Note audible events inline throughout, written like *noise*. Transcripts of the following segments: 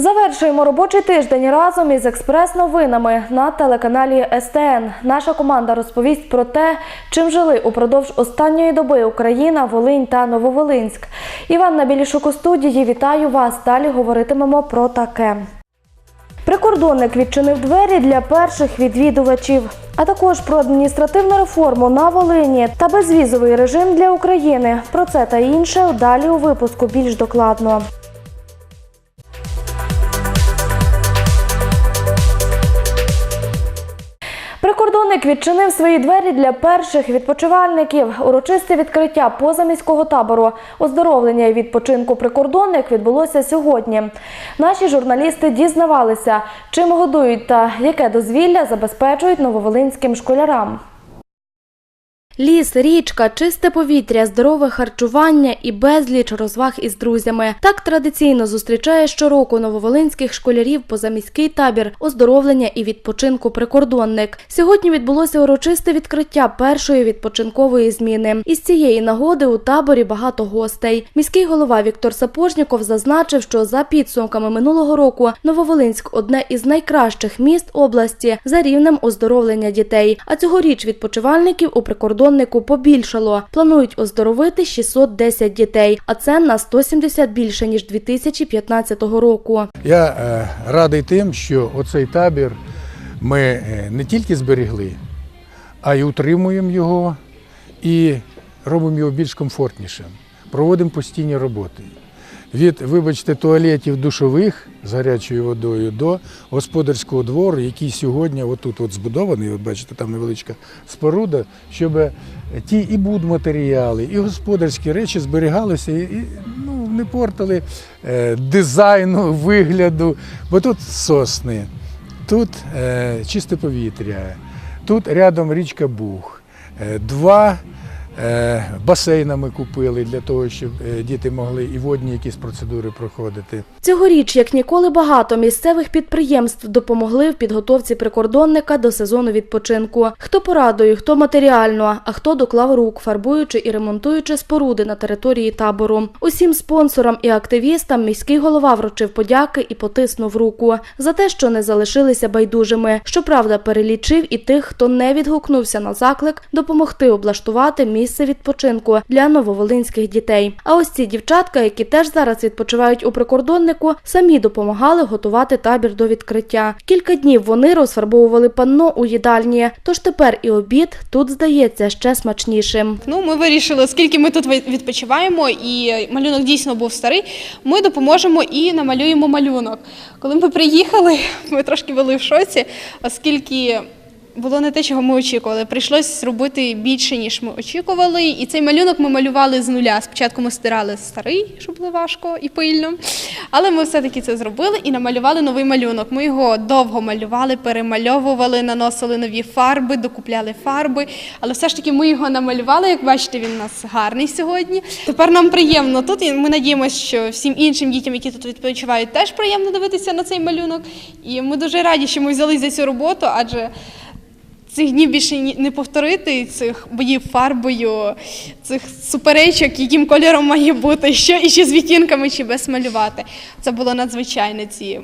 Завершуємо робочий тиждень разом із експрес-новинами на телеканалі СТН. Наша команда розповість про те, чим жили упродовж останньої доби Україна, Волинь та Нововолинськ. Іванна Білішук у студії. Вітаю вас. Далі говоритимемо про таке. Прикордонник відчинив двері для перших відвідувачів, а також про адміністративну реформу на Волині та безвізовий режим для України. Про це та інше далі у випуску більш докладно. Прикордонник відчинив свої двері для перших відпочивальників. Урочисте відкриття позаміського табору оздоровлення і відпочинку прикордонник відбулося сьогодні. Наші журналісти дізнавалися, чим годують та яке дозвілля забезпечують нововолинським школярам. Ліс, річка, чисте повітря, здорове харчування і безліч розваг із друзями. Так традиційно зустрічає щороку нововолинських школярів позаміський табір оздоровлення і відпочинку прикордонник. Сьогодні відбулося урочисте відкриття першої відпочинкової зміни. Із цієї нагоди у таборі багато гостей. Міський голова Віктор Сапожніков зазначив, що за підсумками минулого року Нововолинськ одне із найкращих міст області за рівнем оздоровлення дітей. А цьогоріч відпочивальників у прикордоннику побільшало. Планують оздоровити 610 дітей, а це на 170 більше ніж 2015 року. Я е, радий тим, що оцей табір ми е, не тільки зберегли, а й утримуємо його і робимо його більш комфортнішим. Проводимо постійні роботи. Від, вибачте, туалетів душових з гарячою водою до господарського двору, який сьогодні отут от збудований, от бачите, там невеличка споруда, щоб ті і будматеріали, і господарські речі зберігалися і, ну, не портили е, дизайну, вигляду. Бо тут сосни, тут е, чисте повітря, тут рядом річка Буг. Е, два е, басейна ми купили для того, щоб е, діти могли і водні якісь процедури проходити. Цьогоріч, як ніколи, багато місцевих підприємств допомогли в підготовці прикордонника до сезону відпочинку. Хто порадою, хто матеріально, а хто доклав рук, фарбуючи і ремонтуючи споруди на території табору. Усім спонсорам і активістам міський голова вручив подяки і потиснув руку за те, що не залишилися байдужими. Щоправда, перелічив і тих, хто не відгукнувся на заклик допомогти облаштувати місце відпочинку для нововолинських дітей. А ось ці дівчатка, які теж зараз відпочивають у прикордоннику, самі допомагали готувати табір до відкриття. Кілька днів вони розфарбовували панно у їдальні, тож тепер і обід тут здається ще смачнішим. Ну, ми вирішили, оскільки ми тут відпочиваємо і малюнок дійсно був старий, ми допоможемо і намалюємо малюнок. Коли ми приїхали, *laughs* ми трошки були в шоці, оскільки було не те, чого ми очікували. Прийшлось робити більше, ніж ми очікували. І цей малюнок ми малювали з нуля. Спочатку ми стирали старий, що було важко і пильно. Але ми все-таки це зробили і намалювали новий малюнок. Ми його довго малювали, перемальовували, наносили нові фарби, докупляли фарби. Але все ж таки ми його намалювали. Як бачите, він у нас гарний сьогодні. Тепер нам приємно тут. І ми надіємося, що всім іншим дітям, які тут відпочивають, теж приємно дивитися на цей малюнок. І ми дуже раді, що ми взялись за цю роботу, адже цих днів більше не повторити, цих боїв фарбою, цих суперечок, яким кольором має бути, *laughs* що і чи з відтінками, чи без малювати. Це було надзвичайно ці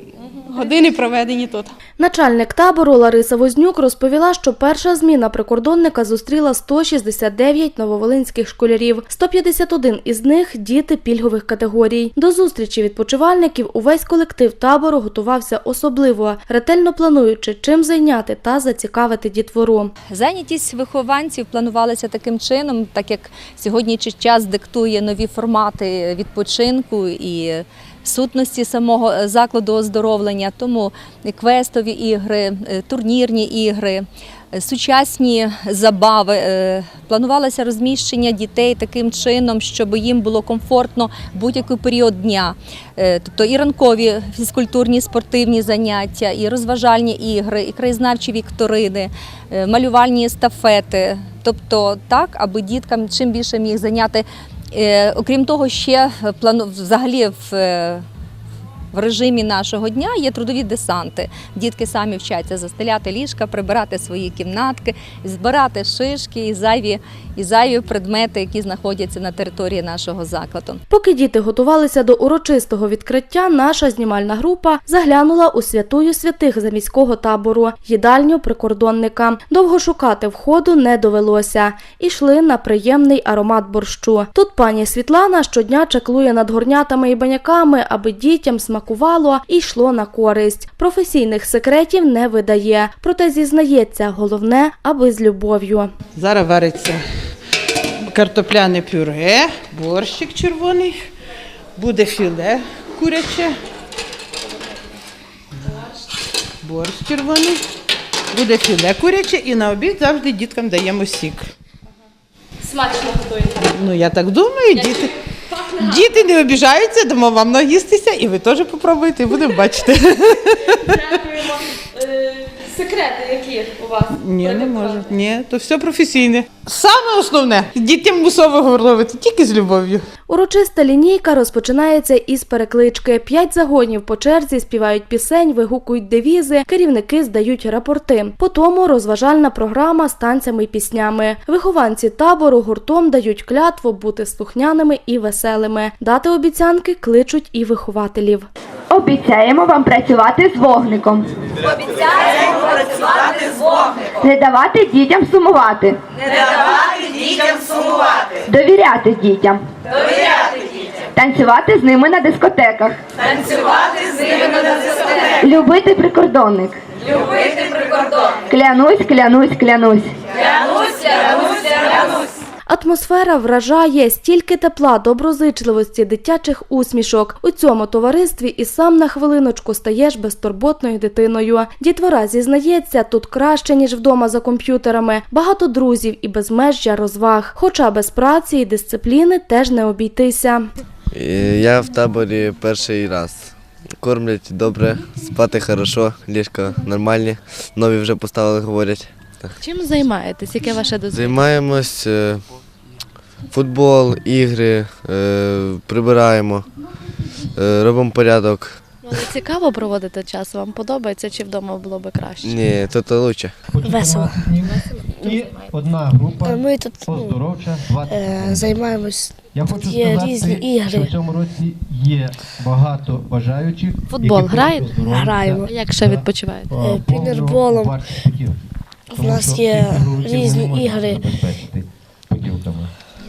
години проведені тут. Начальник табору Лариса Вознюк розповіла, що перша зміна прикордонника зустріла 169 нововолинських школярів. 151 із них діти пільгових категорій. До зустрічі відпочивальників увесь колектив табору готувався особливо, ретельно плануючи, чим зайняти та зацікавити дітвору. Зайнятість вихованців планувалася таким чином, так як сьогоднішній час диктує нові формати відпочинку і сутності самого е, закладу оздоровлення, тому квестові ігри, е, турнірні ігри. Е, Сучасні забави Е, планувалося розміщення дітей таким чином, щоб їм було комфортно будь-який період дня. Е, Тобто і ранкові фізкультурні спортивні заняття, і розважальні ігри, і краєзнавчі вікторини, малювальні естафети. Тобто так, аби діткам чим більше міг зайняти. Окрім того, ще взагалі в в режимі нашого дня є трудові десанти. Дітки самі вчаться застеляти ліжка, прибирати свої кімнатки, збирати шишки і зайві, і зайві предмети, які знаходяться на території нашого закладу. Поки діти готувалися до урочистого відкриття, наша знімальна група заглянула у святую святих заміського табору їдальню прикордонника. Довго шукати входу не довелося. Ішли на приємний аромат борщу. Тут пані Світлана щодня чаклує над горнятами і баняками, аби дітям смакувало і йшло на користь. Професійних секретів не видає, проте зізнається, головне, аби з любов'ю. Зараз вариться картопляне пюре, борщик червоний, буде філе куряче, борщ червоний, буде філе куряче і на обід завжди діткам даємо сік. Смачно готуєте. Ну я так думаю, діти. Діти не обіжаються, дамо вам наїстися, і ви теж попробуйте, і будемо бачити. Дякуємо. Секрети які у вас? Ні, не можу. Ні, то все професійне. Саме основне дітям мусово горловити тільки з любов'ю. Урочиста лінійка розпочинається із переклички. П'ять загонів по черзі співають пісень, вигукують девізи, керівники здають рапорти. Потому розважальна програма з танцями і піснями. Вихованці табору гуртом дають клятву бути слухняними і веселими. Дати обіцянки кличуть і вихователів. Обіцяємо вам працювати з вогником. Обіцяємо працювати з вогником. Не давати дітям сумувати. Не давати дітям сумувати. Довіряти дітям. Довіряти дітям. Танцювати з ними на дискотеках. Танцювати з ними на дискотеках. Любити прикордонник. Любити прикордонник. Клянусь, клянусь, клянусь. Атмосфера вражає стільки тепла, доброзичливості, дитячих усмішок. У цьому товаристві і сам на хвилиночку стаєш безтурботною дитиною. Дітвора зізнається, тут краще ніж вдома за комп'ютерами. Багато друзів і безмежжя розваг. Хоча без праці і дисципліни теж не обійтися. Е, Я в таборі перший раз. Кормлять добре, спати хорошо, ліжка нормальні, нові вже поставили, говорять. Чим займаєтесь? Яке ваше дозвілля? Займаємось е, футбол, ігри, е, прибираємо, е, робимо порядок. Але цікаво проводити час. Вам подобається чи вдома було би краще? Ні, тут краще. Весело. І одна група Ми тут ну, оздоровча. е, займаємось. Я хочу є сказати, різні ігри. що в цьому році є багато бажаючих. Футбол граєте? Граємо. Як ще відпочиваєте? е, Е, пінерболом. В нас є різні ігри.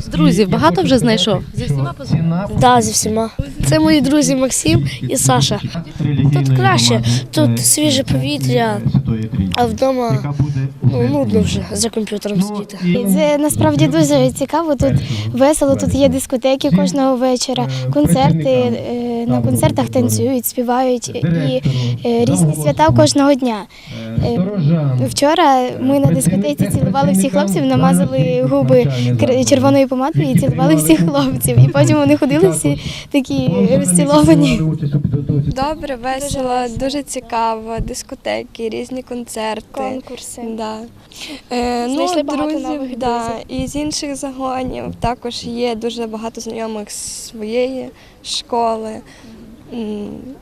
З друзів багато вже знайшов? Зі всіма ціна Да, зі всіма. Це мої друзі Максим і Саша. Тут краще, тут е, свіже повітря, а вдома ну, нудно вже за комп'ютером Ну, сидіти. Це насправді дуже цікаво. Тут весело, тут є дискотеки кожного вечора, концерти. е, На концертах танцюють, співають і е, різні свята кожного дня. Е, Вчора ми на дискотеці цілували всіх хлопців, намазали губи кр- червоною помадою і цілували всіх хлопців. І потім вони ходили всі такі розціловані. Добре, весело, дуже цікаво. Дискотеки, різні концерти. Конкурси. Да. Е, ну, друзів, нових да. І з інших загонів також є дуже багато знайомих з своєї школи.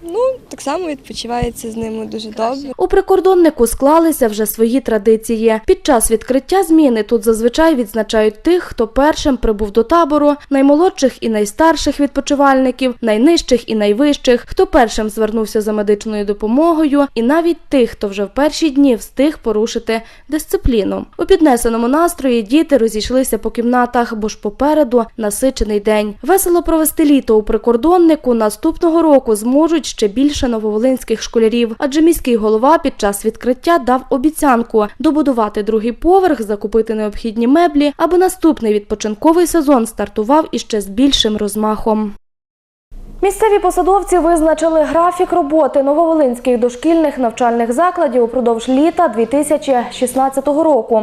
Ну, так само відпочивається з ними дуже добре. У прикордоннику склалися вже свої традиції. Під час відкриття зміни тут зазвичай відзначають тих, хто першим прибув до табору, наймолодших і найстарших відпочивальників, найнижчих і найвищих, хто першим звернувся за медичною допомогою, і навіть тих, хто вже в перші дні встиг порушити дисципліну. У піднесеному настрої діти розійшлися по кімнатах, бо ж попереду насичений день. Весело провести літо у прикордоннику наступного року зможуть ще більше нововолинських школярів, адже міський голова під час відкриття дав обіцянку добудувати другий поверх, закупити необхідні меблі, аби наступний відпочинковий сезон стартував іще з більшим розмахом. Місцеві посадовці визначили графік роботи нововолинських дошкільних навчальних закладів упродовж літа 2016 року.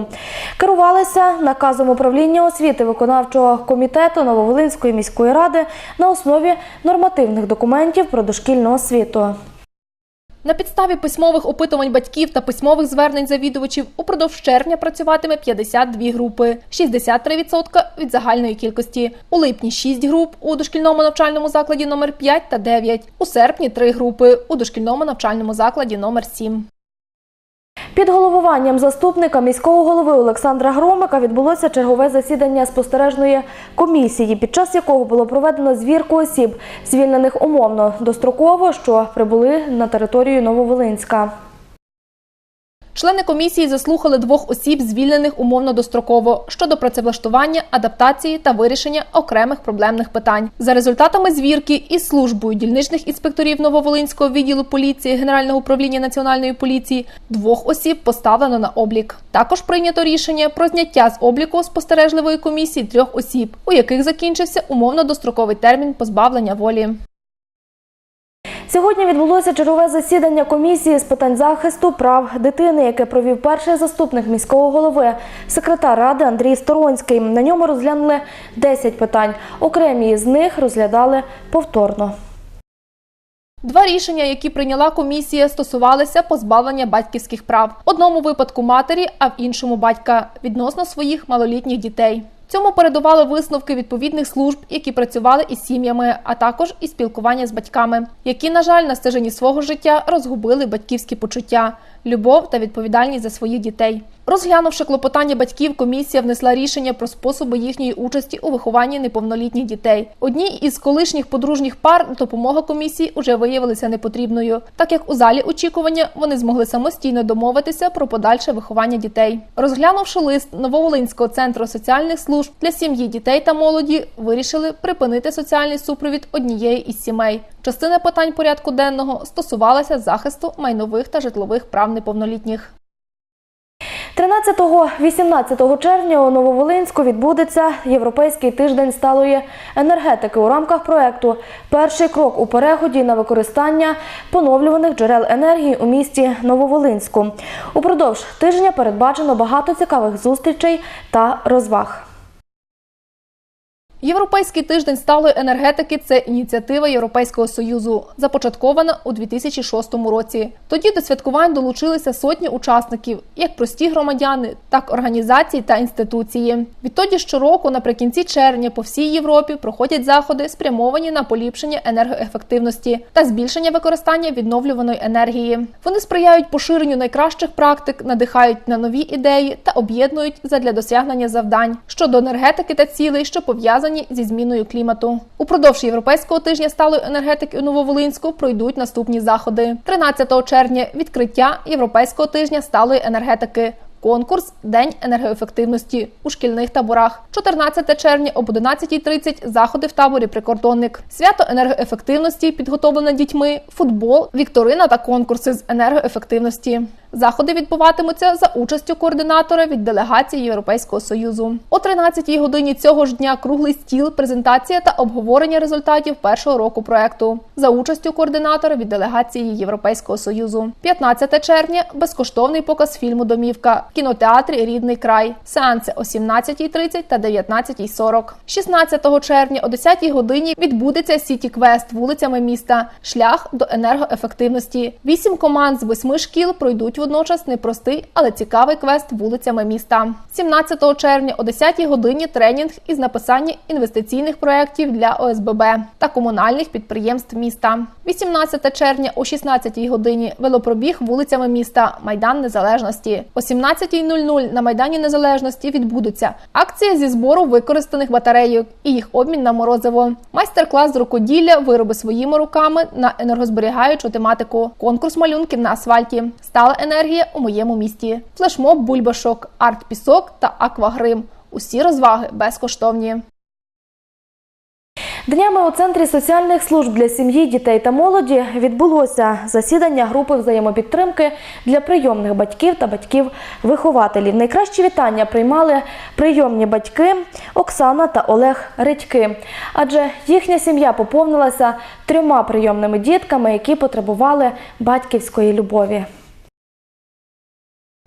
Керувалися наказом управління освіти виконавчого комітету Нововолинської міської ради на основі нормативних документів про дошкільну освіту. На підставі письмових опитувань батьків та письмових звернень завідувачів упродовж червня працюватиме 52 групи, 63% від загальної кількості. У липні 6 груп у дошкільному навчальному закладі номер 5 та 9. У серпні 3 групи у дошкільному навчальному закладі номер 7. Під головуванням заступника міського голови Олександра Громика відбулося чергове засідання спостережної комісії, під час якого було проведено звірку осіб, звільнених умовно достроково, що прибули на територію Нововолинська. Члени комісії заслухали двох осіб, звільнених умовно достроково щодо працевлаштування, адаптації та вирішення окремих проблемних питань. За результатами звірки із службою дільничних інспекторів Нововолинського відділу поліції Генерального управління національної поліції двох осіб поставлено на облік. Також прийнято рішення про зняття з обліку спостережливої комісії трьох осіб, у яких закінчився умовно достроковий термін позбавлення волі. Сьогодні відбулося чергове засідання комісії з питань захисту прав дитини, яке провів перший заступник міського голови, секретар ради Андрій Сторонський. На ньому розглянули 10 питань. Окремі з них розглядали повторно. Два рішення, які прийняла комісія, стосувалися позбавлення батьківських прав. В одному випадку матері, а в іншому батька відносно своїх малолітніх дітей. Цьому передували висновки відповідних служб, які працювали із сім'ями, а також і спілкування з батьками, які, на жаль, на стежині свого життя розгубили батьківські почуття, любов та відповідальність за своїх дітей. Розглянувши клопотання батьків, комісія внесла рішення про способи їхньої участі у вихованні неповнолітніх дітей. Одній із колишніх подружніх пар допомога комісії уже виявилася непотрібною, так як у залі очікування вони змогли самостійно домовитися про подальше виховання дітей. Розглянувши лист Нововолинського центру соціальних служб для сім'ї дітей та молоді, вирішили припинити соціальний супровід однієї із сімей. Частина питань порядку денного стосувалася захисту майнових та житлових прав неповнолітніх. 13-18 червня у Нововолинську відбудеться Європейський тиждень сталої енергетики у рамках проекту Перший крок у переході на використання поновлюваних джерел енергії у місті Нововолинську. Упродовж тижня передбачено багато цікавих зустрічей та розваг. Європейський тиждень сталої енергетики це ініціатива Європейського союзу, започаткована у 2006 році. Тоді до святкувань долучилися сотні учасників, як прості громадяни, так організації та інституції. Відтоді щороку, наприкінці червня, по всій Європі проходять заходи, спрямовані на поліпшення енергоефективності та збільшення використання відновлюваної енергії. Вони сприяють поширенню найкращих практик, надихають на нові ідеї та об'єднують задля досягнення завдань щодо енергетики та цілей, що пов'язані зі зміною клімату. Упродовж європейського тижня сталої енергетики у Нововолинську пройдуть наступні заходи: 13 червня відкриття європейського тижня сталої енергетики. Конкурс День енергоефективності у шкільних таборах. 14 червня об 11.30 заходи в таборі Прикордонник. Свято енергоефективності підготовлене дітьми, футбол, вікторина та конкурси з енергоефективності. Заходи відбуватимуться за участю координатора від делегації Європейського союзу. О 13-й годині цього ж дня круглий стіл, презентація та обговорення результатів першого року проекту за участю координатора від делегації Європейського союзу. 15 червня безкоштовний показ фільму Домівка в кінотеатрі Рідний край. Сеанси о 17.30 та 19.40. 16 червня о 10-й годині відбудеться Сіті Квест вулицями міста. Шлях до енергоефективності. Вісім команд з восьми шкіл пройдуть водночас непростий, але цікавий квест вулицями міста. 17 червня о 10 годині тренінг із написання інвестиційних проєктів для ОСББ та комунальних підприємств міста. 18 червня о 16 годині велопробіг вулицями міста Майдан Незалежності. О 17.00 на Майдані Незалежності відбудуться акція зі збору використаних батарейок і їх обмін на морозиво. Майстер-клас з рукоділля, вироби своїми руками на енергозберігаючу тематику, конкурс малюнків на асфальті, стала енергія у моєму місті, флешмоб бульбашок, арт-пісок та аквагрим. Усі розваги безкоштовні. Днями у центрі соціальних служб для сім'ї, дітей та молоді відбулося засідання групи взаємопідтримки для прийомних батьків та батьків-вихователів. Найкращі вітання приймали прийомні батьки Оксана та Олег Редьки, адже їхня сім'я поповнилася трьома прийомними дітками, які потребували батьківської любові.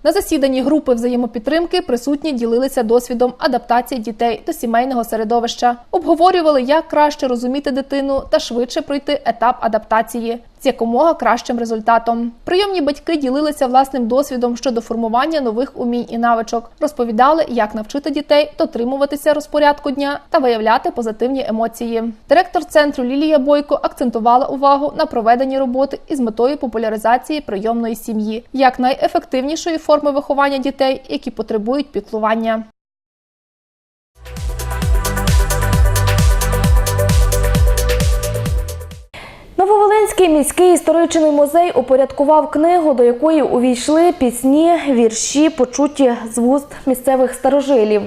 На засіданні групи взаємопідтримки присутні ділилися досвідом адаптації дітей до сімейного середовища, обговорювали, як краще розуміти дитину та швидше пройти етап адаптації. Якомога кращим результатом. Прийомні батьки ділилися власним досвідом щодо формування нових умінь і навичок, розповідали, як навчити дітей дотримуватися розпорядку дня та виявляти позитивні емоції. Директор центру Лілія Бойко акцентувала увагу на проведенні роботи із метою популяризації прийомної сім'ї як найефективнішої форми виховання дітей, які потребують піклування. Нововолинський міський історичний музей упорядкував книгу, до якої увійшли пісні, вірші, почуті з вуст місцевих старожилів.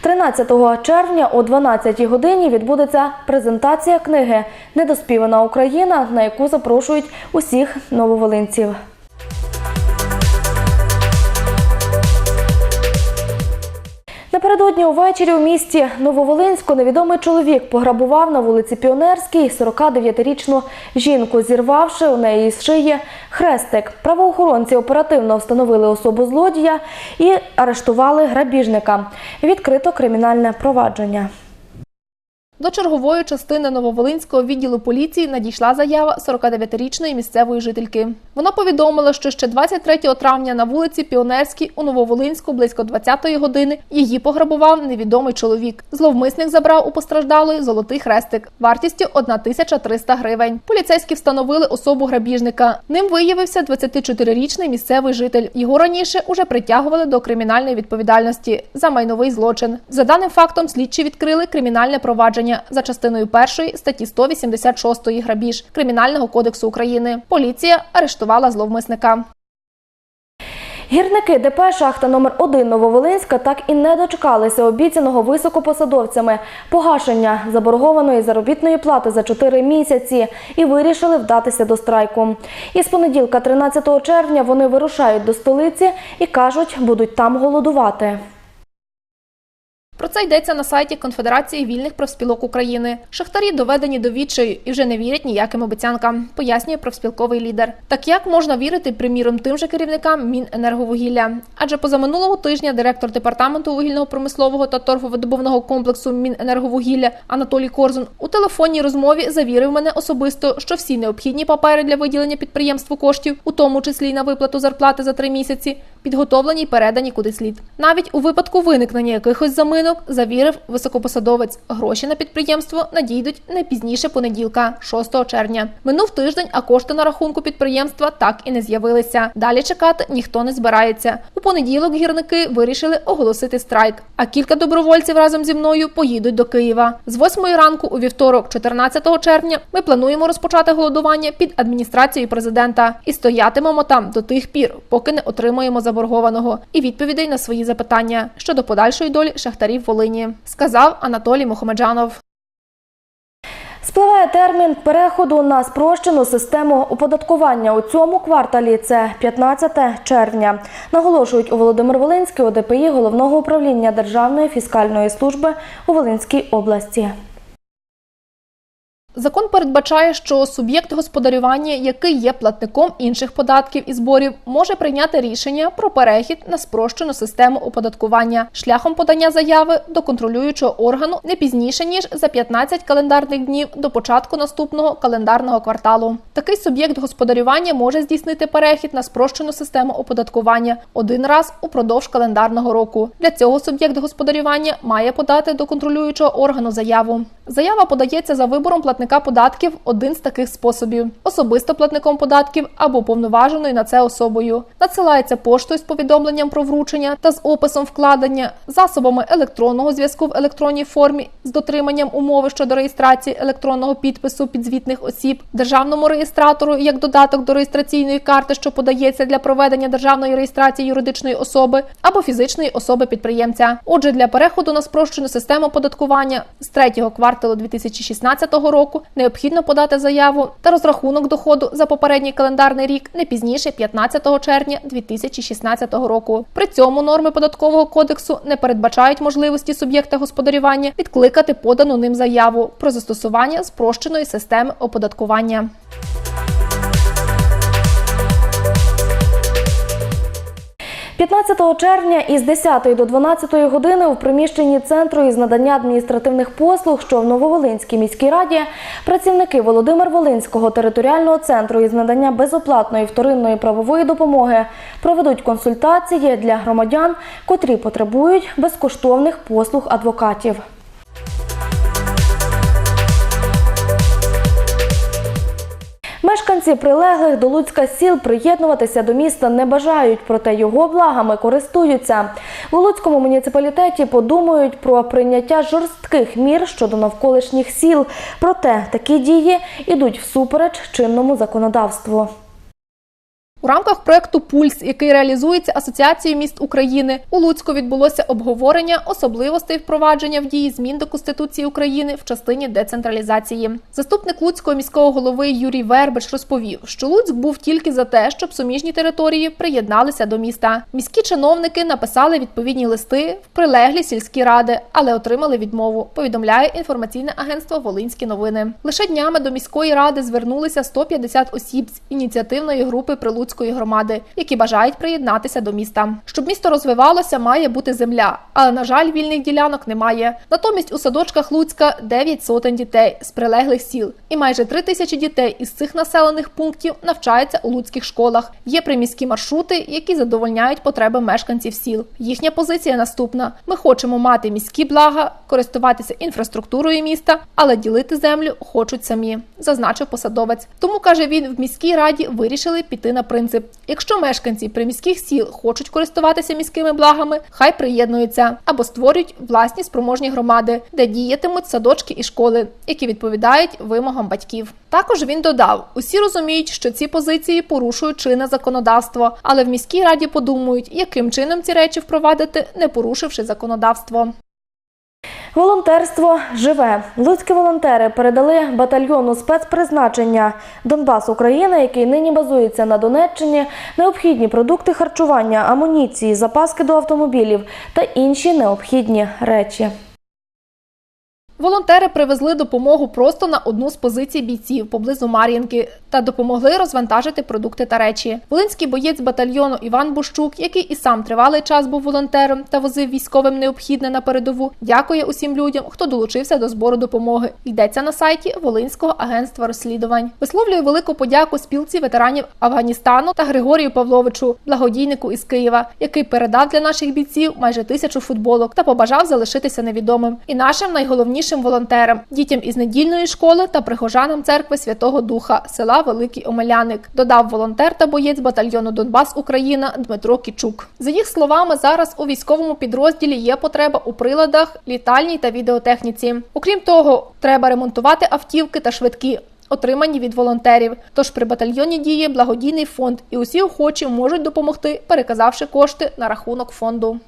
13 червня о 12 годині відбудеться презентація книги Недоспівана Україна, на яку запрошують усіх нововолинців. Напередодні увечері у місті Нововолинську невідомий чоловік пограбував на вулиці Піонерській 49-річну жінку, зірвавши у неї з шиї хрестик. Правоохоронці оперативно встановили особу злодія і арештували грабіжника. Відкрито кримінальне провадження. До чергової частини Нововолинського відділу поліції надійшла заява 49-річної місцевої жительки. Вона повідомила, що ще 23 травня на вулиці Піонерській у Нововолинську близько 20-ї години її пограбував невідомий чоловік. Зловмисник забрав у постраждалої золотий хрестик вартістю 1300 гривень. Поліцейські встановили особу грабіжника. Ним виявився 24-річний місцевий житель. Його раніше уже притягували до кримінальної відповідальності за майновий злочин. За даним фактом, слідчі відкрили кримінальне провадження за частиною першої статті 186 грабіж Кримінального кодексу України. Поліція арештувала зловмисника. Гірники ДП «Шахта номер 1 Нововолинська так і не дочекалися обіцяного високопосадовцями погашення заборгованої заробітної плати за 4 місяці і вирішили вдатися до страйку. Із понеділка, 13 червня, вони вирушають до столиці і кажуть, будуть там голодувати. Про це йдеться на сайті Конфедерації вільних профспілок України. Шахтарі доведені до відчаю і вже не вірять ніяким обіцянкам, пояснює профспілковий лідер. Так як можна вірити, приміром, тим же керівникам Міненерговугілля? Адже позаминулого тижня директор департаменту вугільного промислового та торфовидобувного комплексу Міненерговугілля Анатолій Корзун у телефонній розмові завірив мене особисто, що всі необхідні папери для виділення підприємству коштів, у тому числі й на виплату зарплати за три місяці, підготовлені й передані куди слід. Навіть у випадку виникнення якихось заминок завірив високопосадовець. Гроші на підприємство надійдуть не пізніше понеділка, 6 червня. Минув тиждень, а кошти на рахунку підприємства так і не з'явилися. Далі чекати ніхто не збирається. У понеділок гірники вирішили оголосити страйк. А кілька добровольців разом зі мною поїдуть до Києва. З 8 ранку у вівторок, 14 червня, ми плануємо розпочати голодування під адміністрацією президента і стоятимемо там до тих пір, поки не отримуємо заборгованого і відповідей на свої запитання щодо подальшої долі шахтарів Волині, сказав Анатолій Мухамеджанов. Спливає термін переходу на спрощену систему оподаткування у цьому кварталі. Це 15 червня. Наголошують у Володимир Волинський ОДПІ головного управління Державної фіскальної служби у Волинській області. Закон передбачає, що суб'єкт господарювання, який є платником інших податків і зборів, може прийняти рішення про перехід на спрощену систему оподаткування шляхом подання заяви до контролюючого органу не пізніше ніж за 15 календарних днів до початку наступного календарного кварталу. Такий суб'єкт господарювання може здійснити перехід на спрощену систему оподаткування один раз упродовж календарного року. Для цього суб'єкт господарювання має подати до контролюючого органу заяву. Заява подається за вибором платника податків один з таких способів: особисто платником податків або повноваженою на це особою. Надсилається поштою з повідомленням про вручення та з описом вкладення, засобами електронного зв'язку в електронній формі з дотриманням умови щодо реєстрації електронного підпису підзвітних осіб, державному реєстратору як додаток до реєстраційної карти, що подається для проведення державної реєстрації юридичної особи або фізичної особи підприємця. Отже, для переходу на спрощену систему оподаткування з третього кварталу 2016 року необхідно подати заяву та розрахунок доходу за попередній календарний рік не пізніше 15 червня 2016 року. При цьому норми податкового кодексу не передбачають можливості суб'єкта господарювання відкликати подану ним заяву про застосування спрощеної системи оподаткування. 13 червня із 10 до 12 години у приміщенні центру із надання адміністративних послуг, що в Нововолинській міській раді, працівники Володимир Волинського територіального центру із надання безоплатної вторинної правової допомоги проведуть консультації для громадян, котрі потребують безкоштовних послуг адвокатів. Мешканці прилеглих до Луцька сіл приєднуватися до міста не бажають, проте його благами користуються. В Луцькому муніципалітеті подумають про прийняття жорстких мір щодо навколишніх сіл. Проте такі дії йдуть всупереч чинному законодавству. У рамках проекту Пульс, який реалізується Асоціацією міст України, у Луцьку відбулося обговорення особливостей впровадження в дії змін до Конституції України в частині децентралізації. Заступник Луцького міського голови Юрій Вербич розповів, що Луцьк був тільки за те, щоб суміжні території приєдналися до міста. Міські чиновники написали відповідні листи в прилеглі сільські ради, але отримали відмову. Повідомляє інформаційне агентство Волинські новини. Лише днями до міської ради звернулися 150 осіб з ініціативної групи Прилуцької громади, які бажають приєднатися до міста. Щоб місто розвивалося, має бути земля, але на жаль, вільних ділянок немає. Натомість у садочках Луцька 9 сотень дітей з прилеглих сіл, і майже 3 тисячі дітей із цих населених пунктів навчаються у луцьких школах. Є приміські маршрути, які задовольняють потреби мешканців сіл. Їхня позиція наступна: ми хочемо мати міські блага, користуватися інфраструктурою міста, але ділити землю хочуть самі, зазначив посадовець. Тому каже він, в міській раді вирішили піти на принцип: якщо мешканці приміських сіл хочуть користуватися міськими благами, хай приєднуються або створюють власні спроможні громади, де діятимуть садочки і школи, які відповідають вимогам батьків. Також він додав: усі розуміють, що ці позиції порушують чинне законодавство, але в міській раді подумають, яким чином ці речі впровадити, не порушивши законодавство. Волонтерство живе. Луцькі волонтери передали батальйону спецпризначення Донбас України, який нині базується на Донеччині, необхідні продукти харчування, амуніції, запаски до автомобілів та інші необхідні речі. Волонтери привезли допомогу просто на одну з позицій бійців поблизу Мар'їнки та допомогли розвантажити продукти та речі. Волинський боєць батальйону Іван Бущук, який і сам тривалий час був волонтером та возив військовим необхідне на передову, дякує усім людям, хто долучився до збору допомоги. Йдеться на сайті Волинського агентства розслідувань. Висловлює велику подяку спілці ветеранів Афганістану та Григорію Павловичу, благодійнику із Києва, який передав для наших бійців майже тисячу футболок та побажав залишитися невідомим. І нашим найголовнішим волонтерам, дітям із недільної школи та прихожанам церкви Святого Духа села Великий Омеляник, додав волонтер та боєць батальйону Донбас Україна Дмитро Кічук. За їх словами, зараз у військовому підрозділі є потреба у приладах, літальній та відеотехніці. Окрім того, треба ремонтувати автівки та швидкі. Отримані від волонтерів. Тож при батальйоні діє благодійний фонд, і усі охочі можуть допомогти, переказавши кошти на рахунок фонду.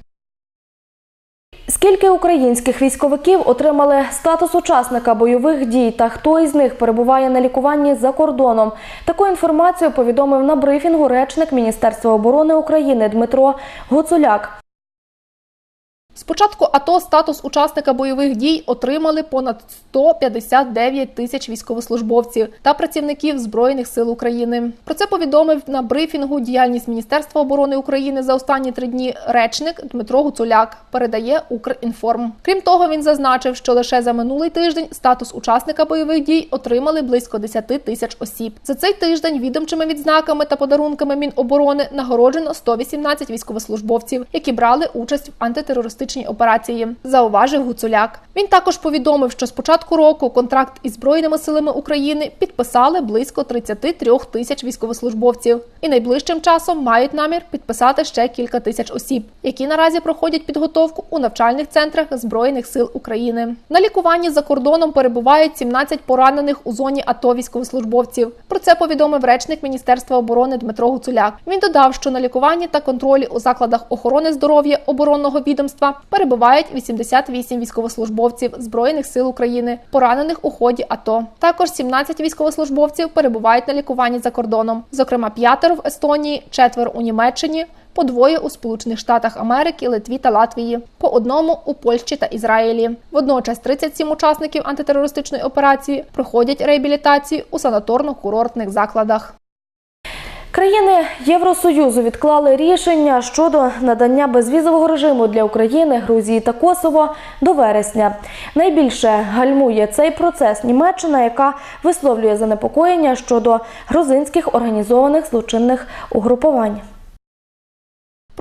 Скільки українських військовиків отримали статус учасника бойових дій та хто із них перебуває на лікуванні за кордоном? Таку інформацію повідомив на брифінгу речник Міністерства оборони України Дмитро Гуцуляк. З початку АТО статус учасника бойових дій отримали понад 159 тисяч військовослужбовців та працівників Збройних сил України. Про це повідомив на брифінгу діяльність Міністерства оборони України за останні три дні речник Дмитро Гуцуляк. Передає Укрінформ. Крім того, він зазначив, що лише за минулий тиждень статус учасника бойових дій отримали близько 10 тисяч осіб. За цей тиждень відомчими відзнаками та подарунками Міноборони нагороджено 118 військовослужбовців, які брали участь в антитерористичній операції. Зауважив Гуцуляк. Він також повідомив, що з початку року контракт із збройними силами України підписали близько 33 тисяч військовослужбовців, і найближчим часом мають намір підписати ще кілька тисяч осіб, які наразі проходять підготовку у навчальних центрах збройних сил України. На лікуванні за кордоном перебувають 17 поранених у зоні АТО військовослужбовців. Про це повідомив речник Міністерства оборони Дмитро Гуцуляк. Він додав, що на лікуванні та контролі у закладах охорони здоров'я оборонного відомства перебувають 88 військовослужбовців збройних сил України, поранених у ході АТО. Також 17 військовослужбовців перебувають на лікуванні за кордоном, зокрема п'ятеро в Естонії, четверо у Німеччині. По двоє у Сполучених Штатах Америки, Литві та Латвії, по одному у Польщі та Ізраїлі. Водночас 37 учасників антитерористичної операції проходять реабілітацію у санаторно-курортних закладах. Країни Євросоюзу відклали рішення щодо надання безвізового режиму для України, Грузії та Косово до вересня. Найбільше гальмує цей процес Німеччина, яка висловлює занепокоєння щодо грузинських організованих злочинних угрупувань.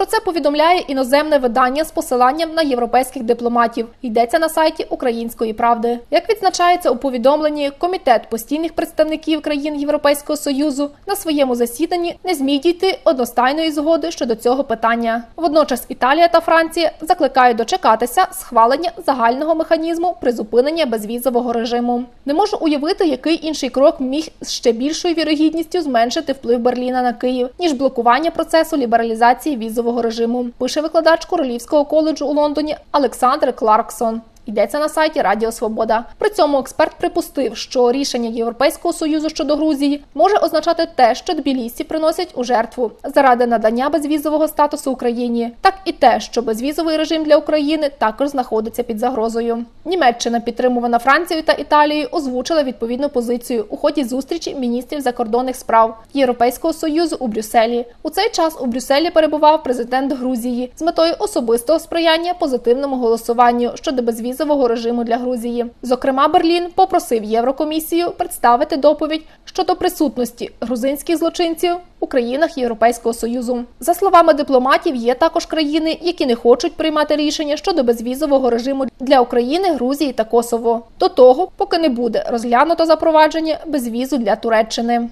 Про це повідомляє іноземне видання з посиланням на європейських дипломатів. Йдеться на сайті Української правди. Як відзначається у повідомленні, комітет постійних представників країн Європейського союзу на своєму засіданні не зміг дійти одностайної згоди щодо цього питання. Водночас Італія та Франція закликають дочекатися схвалення загального механізму призупинення безвізового режиму. Не можу уявити, який інший крок міг з ще більшою вірогідністю зменшити вплив Берліна на Київ, ніж блокування процесу лібералізації візового режиму. Пише викладач Королівського коледжу у Лондоні Олександр Кларксон. Йдеться на сайті Радіо Свобода. При цьому експерт припустив, що рішення Європейського союзу щодо Грузії може означати те, що Тбілісі приносять у жертву заради надання безвізового статусу Україні, так і те, що безвізовий режим для України також знаходиться під загрозою. Німеччина, підтримувана Францією та Італією, озвучила відповідну позицію у ході зустрічі міністрів закордонних справ Європейського союзу у Брюсселі. У цей час у Брюсселі перебував президент Грузії з метою особистого сприяння позитивному голосуванню щодо безвізового режиму для Грузії. Зокрема, Берлін попросив Єврокомісію представити доповідь щодо присутності грузинських злочинців у країнах Європейського союзу. За словами дипломатів, є також країни, які не хочуть приймати рішення щодо безвізового режиму для України, Грузії та Косово. До того, поки не буде розглянуто запровадження безвізу для Туреччини.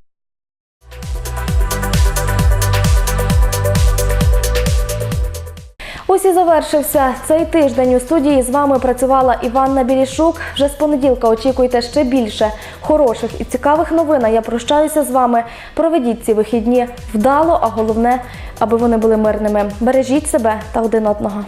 Ось і завершився цей тиждень. У студії з вами працювала Іванна Білішук. Вже з понеділка очікуйте ще більше хороших і цікавих новин. Я прощаюся з вами. Проведіть ці вихідні вдало, а головне, аби вони були мирними. Бережіть себе та один одного.